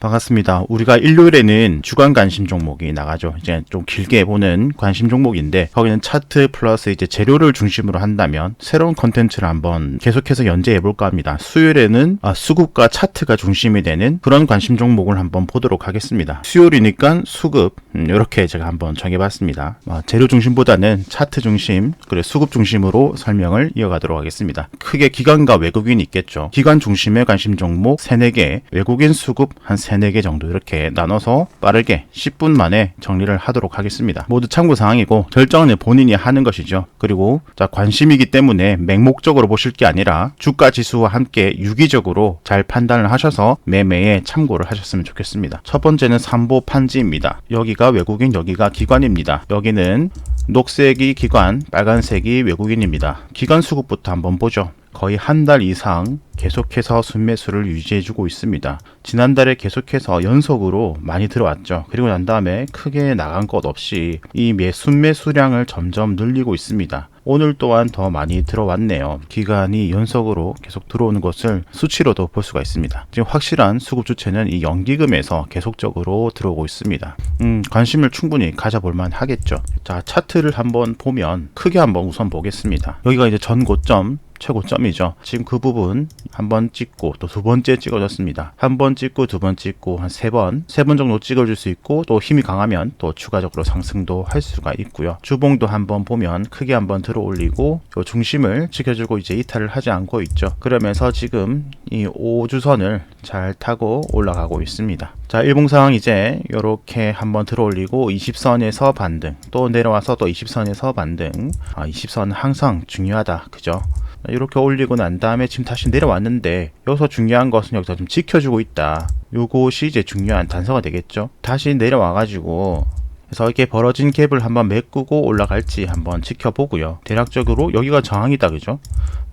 반갑습니다. 우리가 일요일에는 주간 관심 종목이 나가죠. 이제 좀 길게 보는 관심 종목인데 거기는 차트 플러스 이제 재료를 중심으로 한다면 새로운 컨텐츠를 한번 계속해서 연재해 볼까 합니다. 수요일에는 아, 수급과 차트가 중심이 되는 그런 관심 종목을 한번 보도록 하겠습니다. 수요일이니까 수급 음, 이렇게 제가 한번 정해봤습니다. 아, 재료 중심보다는 차트 중심 그리고 수급 중심으로 설명을 이어가도록 하겠습니다. 크게 기관과 외국인이 있겠죠. 기관 중심의 관심 종목 3, 4개, 외국인 수급 한 3, 4개 정도 이렇게 나눠서 빠르게 10분 만에 정리를 하도록 하겠습니다. 모두 참고 사항이고 결정은 본인이 하는 것이죠. 그리고 자 관심이기 때문에 맹목적으로 보실 게 아니라 주가 지수와 함께 유기적으로 잘 판단을 하셔서 매매에 참고를 하셨으면 좋겠습니다. 첫 번째는 삼보 판지입니다. 여기가 외국인, 여기가 기관입니다. 여기는 녹색이 기관, 빨간색이 외국인입니다. 기관 수급부터 한번 보죠. 거의 한 달 이상 계속해서 순매수를 유지해주고 있습니다. 지난달에 계속해서 연속으로 많이 들어왔죠. 그리고 난 다음에 크게 나간 것 없이 이 매- 순매수량을 점점 늘리고 있습니다. 오늘 또한 더 많이 들어왔네요. 기간이 연속으로 계속 들어오는 것을 수치로도 볼 수가 있습니다. 지금 확실한 수급 주체는 이 연기금에서 계속적으로 들어오고 있습니다. 음, 관심을 충분히 가져볼 만 하겠죠. 자, 차트를 한번 보면 크게 한번 우선 보겠습니다. 여기가 이제 전 고점 최고점이죠. 지금 그 부분 한 번 찍고 또 두 번째 찍어줬습니다. 한 번 찍고 두 번 찍고 한 세 번, 세 번 정도 찍어줄 수 있고 또 힘이 강하면 또 추가적으로 상승도 할 수가 있고요. 주봉도 한번 보면 크게 한번 들어 올리고 요 중심을 지켜주고 이제 이탈을 하지 않고 있죠. 그러면서 지금 이 5주선을 잘 타고 올라가고 있습니다. 자, 일봉상 이제 이렇게 한번 들어 올리고 20선에서 반등, 또 내려와서 또 20선에서 반등. 아, 20선 항상 중요하다. 그죠? 이렇게 올리고 난 다음에 지금 다시 내려왔는데 여기서 중요한 것은 여기서 좀 지켜주고 있다. 요것이 이제 중요한 단서가 되겠죠. 다시 내려와 가지고 그래서 이렇게 벌어진 갭을 한번 메꾸고 올라갈지 한번 지켜보고요. 대략적으로 여기가 저항이다 그죠?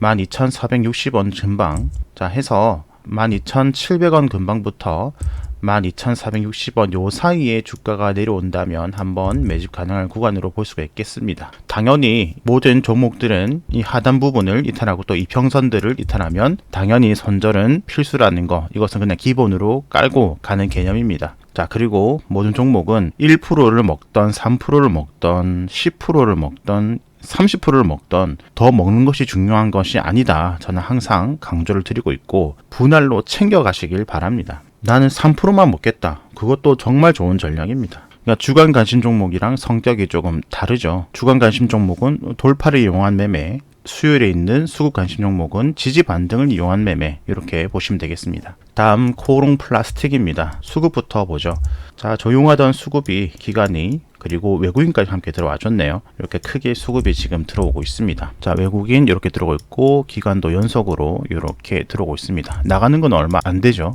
12,460원 근방 자 해서 12,700원 근방부터 12,460원 요 사이에 주가가 내려온다면 한번 매집 가능한 구간으로 볼 수가 있겠습니다. 당연히 모든 종목들은 이 하단 부분을 이탈하고 또 이평선들을 이탈하면 당연히 손절은 필수라는 거 이것은 그냥 기본으로 깔고 가는 개념입니다. 자, 그리고 모든 종목은 1%를 먹던 3%를 먹던 10%를 먹던 30%를 먹던 더 먹는 것이 중요한 것이 아니다. 저는 항상 강조를 드리고 있고 분할로 챙겨 가시길 바랍니다. 나는 3%만 먹겠다. 그것도 정말 좋은 전략입니다. 그러니까 주간 관심 종목이랑 성격이 조금 다르죠. 주간 관심 종목은 돌파를 이용한 매매, 수요일에 있는 수급 관심 종목은 지지 반등을 이용한 매매 이렇게 보시면 되겠습니다. 다음 코롱 플라스틱입니다. 수급부터 보죠. 자 조용하던 수급이 기간이 그리고 외국인까지 함께 들어와 줬네요. 이렇게 크게 수급이 지금 들어오고 있습니다. 자 외국인 이렇게 들어오고 있고 기간도 연속으로 이렇게 들어오고 있습니다. 나가는 건 얼마 안 되죠.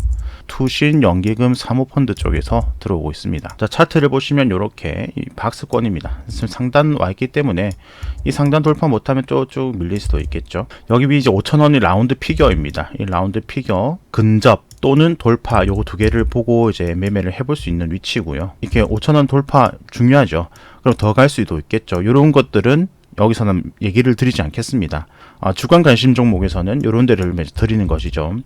투신 연기금 사모펀드 쪽에서 들어오고 있습니다. 자 차트를 보시면 이렇게 이 박스권입니다. 상단 와 있기 때문에 이 상단 돌파 못하면 쭉쭉 밀릴 수도 있겠죠. 여기 이제 5천원이 라운드 피겨입니다. 이 라운드 피겨 근접 또는 돌파 요거 두 개를 보고 이제 매매를 해볼 수 있는 위치고요. 이렇게 5천원 돌파 중요하죠. 그럼 더 갈 수도 있겠죠. 이런 것들은 여기서는 얘기를 드리지 않겠습니다. 아, 주간 관심 종목에서는 이런 데를 드리는 것이죠.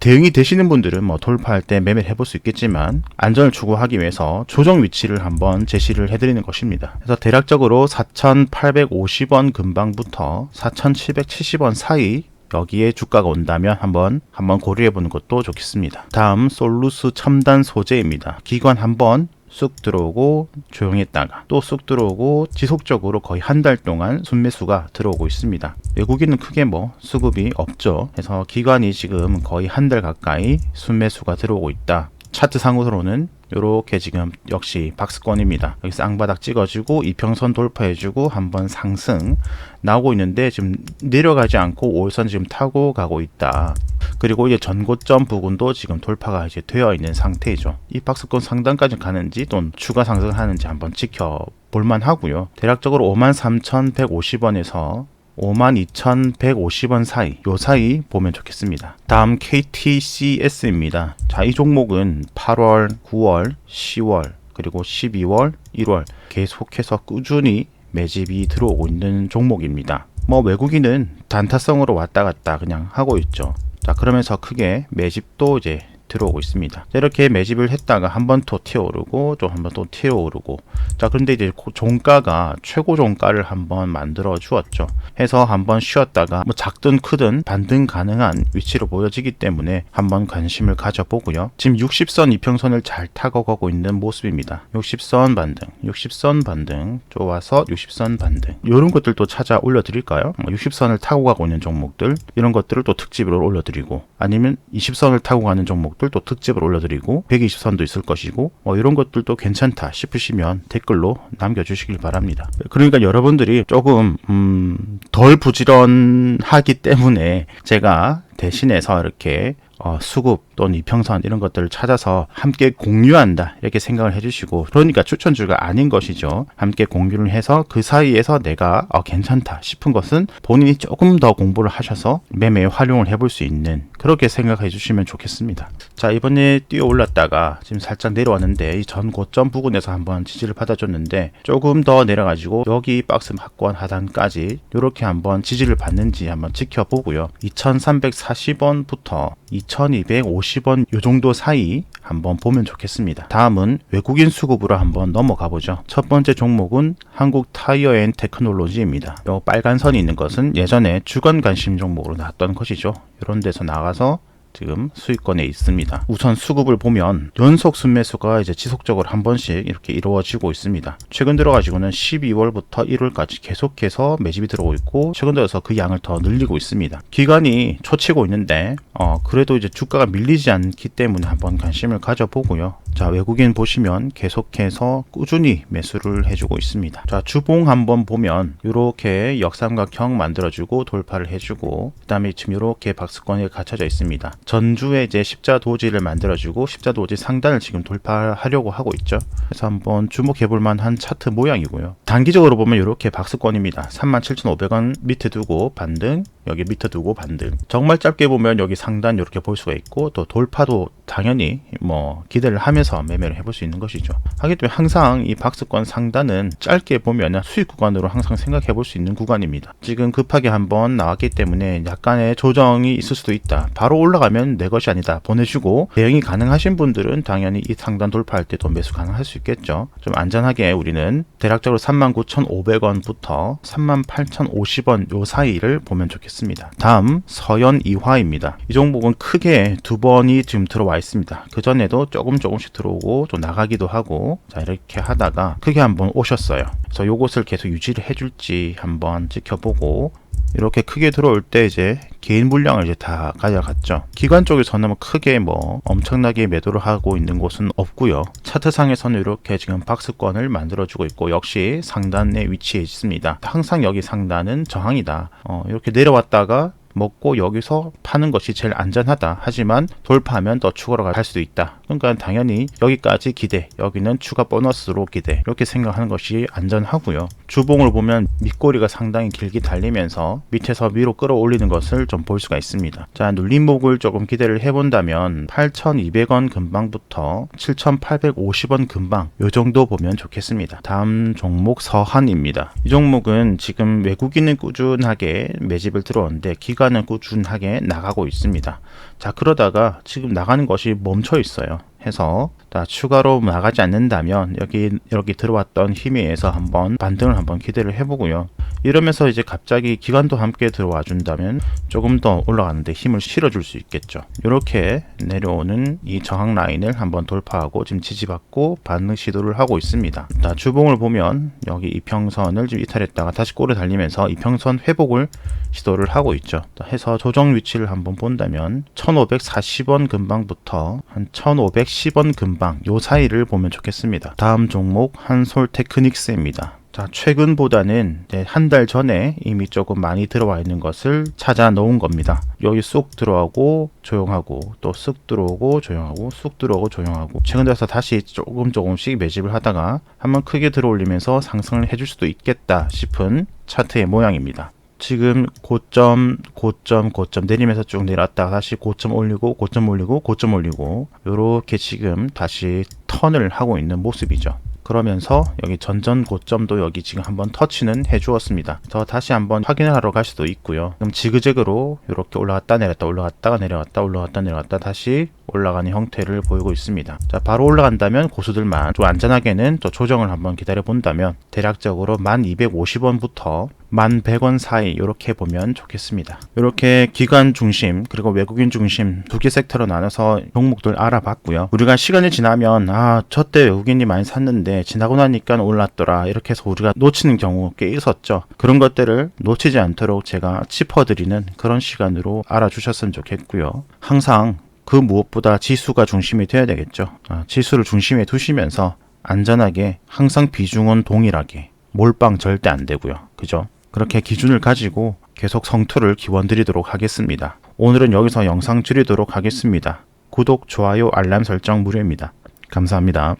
대응이 되시는 분들은 뭐 돌파할 때 매매를 해볼 수 있겠지만 안전을 추구하기 위해서 조정 위치를 한번 제시를 해드리는 것입니다. 그래서 대략적으로 4,850원 근방부터 4,770원 사이 여기에 주가가 온다면 한번 한번 고려해 보는 것도 좋겠습니다. 다음 솔루스 첨단 소재입니다. 기관 한번 쑥 들어오고 조용했다가 또 쑥 들어오고 지속적으로 거의 한 달 동안 순매수가 들어오고 있습니다. 외국인은 크게 뭐 수급이 없죠. 그래서 기관이 지금 거의 한 달 가까이 순매수가 들어오고 있다. 차트 상으로는 이렇게 지금 역시 박스권입니다. 여기 쌍바닥 찍어주고 이평선 돌파해주고 한번 상승 나오고 있는데 지금 내려가지 않고 5일선 지금 타고 가고 있다. 그리고 이제 전고점 부분도 지금 돌파가 이제 되어 있는 상태죠. 이 박스권 상단까지 가는지 또는 추가 상승을 하는지 한번 지켜볼만 하고요. 대략적으로 53,150원에서 52,150원 사이, 요 사이 보면 좋겠습니다. 다음 KTCS입니다. 자, 이 종목은 8월, 9월, 10월, 그리고 12월, 1월 계속해서 꾸준히 매집이 들어오고 있는 종목입니다. 뭐 외국인은 단타성으로 왔다 갔다 그냥 하고 있죠. 자, 그러면서 크게 매집도 이제 들어오고 있습니다. 이렇게 매집을 했다가 한 번 더 튀어오르고 또 한 번 또 튀어오르고 자 그런데 이제 고- 종가가 최고 종가를 한번 만들어 주었죠. 해서 한번 쉬었다가 뭐 작든 크든 반등 가능한 위치로 보여지기 때문에 한번 관심을 가져보고요. 지금 60선 이평선을 잘 타고 가고 있는 모습입니다. 60선 반등, 60선 반등, 좋아서 60선 반등. 이런 것들도 찾아 올려드릴까요? 60선을 타고 가고 있는 종목들 이런 것들을 또 특집으로 올려드리고 아니면 20선을 타고 가는 종목 들또 특집으로 올려드리고 120선도 있을 것이고 뭐 이런 것들도 괜찮다 싶으시면 댓글로 남겨주시길 바랍니다. 그러니까 여러분들이 조금 음, 덜 부지런하기 때문에 제가 대신해서 이렇게 어, 수급 또는 이평선 이런 것들을 찾아서 함께 공유한다. 이렇게 생각을 해주시고 그러니까 추천주가 아닌 것이죠. 함께 공유를 해서 그 사이에서 내가 어, 괜찮다 싶은 것은 본인이 조금 더 공부를 하셔서 매매에 활용을 해볼 수 있는 그렇게 생각해 주시면 좋겠습니다. 자 이번에 뛰어 올랐다가 지금 살짝 내려왔는데 이 전 고점 부근에서 한번 지지를 받아줬는데 조금 더 내려가지고 여기 박스 확권 하단까지 이렇게 한번 지지를 받는지 한번 지켜보고요. 2340 원부터 2250원 요 정도 사이 한번 보면 좋겠습니다. 다음은 외국인 수급으로 한번 넘어가 보죠. 첫 번째 종목은 한국 타이어 앤 테크놀로지입니다. 요 빨간 선이 있는 것은 예전에 주간 관심 종목으로 나왔던 것이죠. 이런 데서 나가서 지금 수익권에 있습니다. 우선 수급을 보면 연속 순매수가 이제 지속적으로 한 번씩 이렇게 이루어지고 있습니다. 최근 들어가지고는 12월부터 1월까지 계속해서 매집이 들어오고 있고 최근 들어서 그 양을 더 늘리고 있습니다. 기간이 초치고 있는데 어 그래도 이제 주가가 밀리지 않기 때문에 한번 관심을 가져보고요. 자 외국인 보시면 계속해서 꾸준히 매수를 해주고 있습니다. 자 주봉 한번 보면 이렇게 역삼각형 만들어주고 돌파를 해주고 그 다음에 지금 이렇게 박스권에 갇혀져 있습니다. 전주에 이제 십자 도지를 만들어주고 십자 도지 상단을 지금 돌파하려고 하고 있죠. 그래서 한번 주목해 볼 만한 차트 모양이고요. 단기적으로 보면 이렇게 박스권입니다. 37,500원 밑에 두고 반등, 여기 밑에 두고 반등. 정말 짧게 보면 여기 상단 이렇게 볼 수가 있고 또 돌파도 당연히 뭐 기대를 하면서 매매를 해볼 수 있는 것이죠. 하기 때문에 항상 이 박스권 상단은 짧게 보면 수익 구간으로 항상 생각해 볼 수 있는 구간입니다. 지금 급하게 한번 나왔기 때문에 약간의 조정이 있을 수도 있다. 바로 올라가면 내 것이 아니다. 보내주고 대응이 가능하신 분들은 당연히 이 상단 돌파할 때도 매수 가능할 수 있겠죠. 좀 안전하게 우리는 대략적으로 39,500원부터 38,050원 요 사이를 보면 좋겠습니다. 다음 서현 이화입니다. 이 종목은 크게 두 번이 지금 들어와 있습니다. 그 전에도 조금 조금씩 들어오고 또 나가기도 하고 자 이렇게 하다가 크게 한번 오셨어요. 그래서 요것을 계속 유지를 해줄지 한번 지켜보고 이렇게 크게 들어올 때 이제 개인 물량을 이제 다 가져갔죠. 기관 쪽에서는 뭐 크게 뭐 엄청나게 매도를 하고 있는 곳은 없고요. 차트상에서는 이렇게 지금 박스권을 만들어주고 있고 역시 상단에 위치해 있습니다. 항상 여기 상단은 저항이다. 어, 이렇게 내려왔다가 먹고 여기서 파는 것이 제일 안전하다. 하지만 돌파하면 더 추가로 갈 수도 있다. 그러니까 당연히 여기까지 기대, 여기는 추가 보너스로 기대. 이렇게 생각하는 것이 안전하고요. 주봉을 보면 밑꼬리가 상당히 길게 달리면서 밑에서 위로 끌어올리는 것을 좀 볼 수가 있습니다. 자, 눌림목을 조금 기대를 해본다면 8,200원 근방부터 7,850원 근방 요 정도 보면 좋겠습니다. 다음 종목 서한입니다. 이 종목은 지금 외국인은 꾸준하게 매집을 들어오는데 기관 시간은 꾸준하게 나가고 있습니다. 자, 그러다가 지금 나가는 것이 멈춰 있어요. 해서 자, 추가로 나가지 않는다면 여기 여기 들어왔던 힘에 의해서 한번 반등을 한번 기대를 해보고요. 이러면서 이제 갑자기 기관도 함께 들어와 준다면 조금 더 올라가는데 힘을 실어줄 수 있겠죠. 이렇게 내려오는 이 저항 라인을 한번 돌파하고 지금 지지받고 반등 시도를 하고 있습니다. 자, 주봉을 보면 여기 이평선을 좀 이탈했다가 다시 꼬리 달리면서 이평선 회복을 시도를 하고 있죠. 자, 해서 조정 위치를 한번 본다면 1540원 근방부터 한 1510원 근방 요 사이를 보면 좋겠습니다. 다음 종목 한솔 테크닉스입니다. 자, 최근보다는 한 달 전에 이미 조금 많이 들어와 있는 것을 찾아 놓은 겁니다. 여기 쑥 들어오고 조용하고 또 쑥 들어오고 조용하고 쑥 들어오고 조용하고 최근 들어서 다시 조금 조금씩 매집을 하다가 한번 크게 들어올리면서 상승을 해줄 수도 있겠다 싶은 차트의 모양입니다. 지금 고점, 고점, 고점 내리면서 쭉 내렸다가 다시 고점 올리고, 고점 올리고, 고점 올리고, 요렇게 지금 다시 턴을 하고 있는 모습이죠. 그러면서 여기 전전 고점도 여기 지금 한번 터치는 해주었습니다. 저 다시 한번 확인을 하러 갈 수도 있고요. 그럼 지그재그로 이렇게 올라갔다 내렸다 올라갔다가 내려갔다 올라갔다 내려갔다 다시 올라가는 형태를 보이고 있습니다. 자, 바로 올라간다면 고수들만 좀 안전하게는 또 조정을 한번 기다려 본다면 대략적으로 1250원부터 1100원 사이 이렇게 보면 좋겠습니다. 이렇게 기관 중심 그리고 외국인 중심 두 개 섹터로 나눠서 종목들 알아봤고요. 우리가 시간이 지나면 아 저때 외국인이 많이 샀는데 지나고 나니까 올랐더라 이렇게 해서 우리가 놓치는 경우 꽤 있었죠. 그런 것들을 놓치지 않도록 제가 짚어드리는 그런 시간으로 알아주셨으면 좋겠고요. 항상 그 무엇보다 지수가 중심이 돼야 되겠죠. 아, 지수를 중심에 두시면서 안전하게 항상 비중은 동일하게 몰빵 절대 안 되고요. 그죠? 그렇게 기준을 가지고 계속 성투를 기원드리도록 하겠습니다. 오늘은 여기서 영상 줄이도록 하겠습니다. 구독, 좋아요, 알람 설정 무료입니다. 감사합니다.